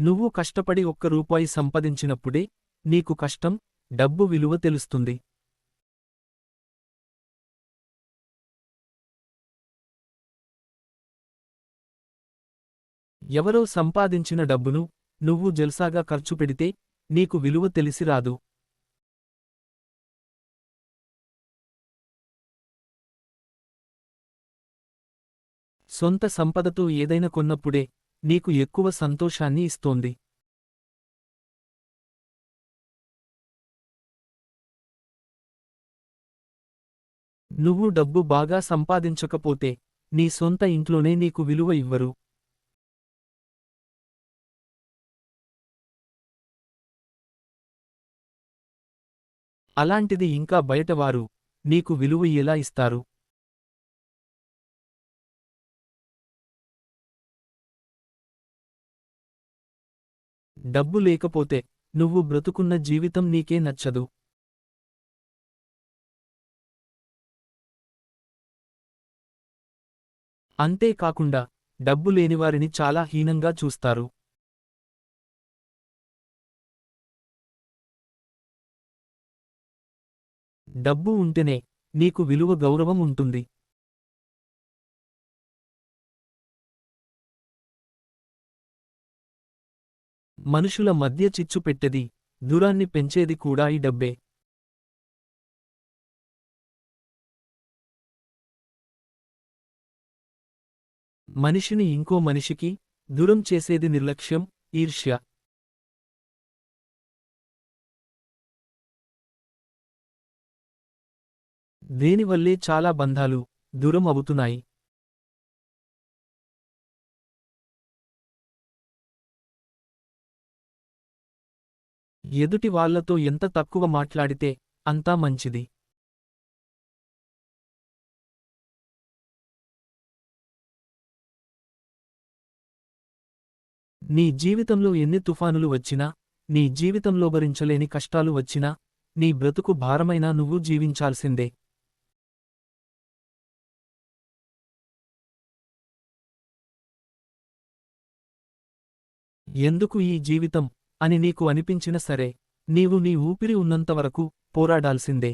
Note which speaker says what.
Speaker 1: నువ్వు కష్టపడి ఒక్క రూపాయి సంపాదించినప్పుడే నీకు కష్టం డబ్బు విలువ తెలుస్తుంది. ఎవరో సంపాదించిన డబ్బును నువ్వు జల్సాగా ఖర్చు పెడితే నీకు విలువ తెలిసి రాదు. సొంత సంపదతో ఏదైనా కొన్నప్పుడే నీకు ఎక్కువ సంతోషాన్ని ఇస్తోంది. నువ్వు డబ్బు బాగా సంపాదించకపోతే నీ సొంత ఇంట్లోనే నీకు విలువ ఇవ్వరు. అలాంటిది ఇంకా బయటవారు నీకు విలువ ఎలా ఇస్తారు? డబ్బు లేకపోతే నువ్వు బ్రతుకున్న జీవితం నీకే నచ్చదు. అంతేకాకుండా డబ్బు లేనివారిని చాలా హీనంగా చూస్తారు. డబ్బు ఉంటేనే నీకు విలువ గౌరవం ఉంటుంది. మనుషుల మధ్య చిచ్చు పెట్టేది దూరాన్ని పెంచేది కూడా ఈ డబ్బే. మనిషిని ఇంకో మనిషికి దూరం చేసేది నిర్లక్ష్యం ఈర్ష్య. దేనివల్లే చాలా బంధాలు దూరం అవుతున్నాయి? ఎదుటి వాళ్ళతో ఎంత తక్కువ మాట్లాడితే అంతా మంచిది. నీ జీవితంలో ఎన్ని తుఫానులు వచ్చినా నీ జీవితంలో భరించలేని కష్టాలు వచ్చినా నీ బ్రతుకు భారమైనా నువ్వు జీవించాల్సిందే. ఎందుకు ఈ జీవితం అని నీకు అనిపించిన సరే నీవు నీ ఊపిరి ఉన్నంతవరకు పోరాడాల్సిందే.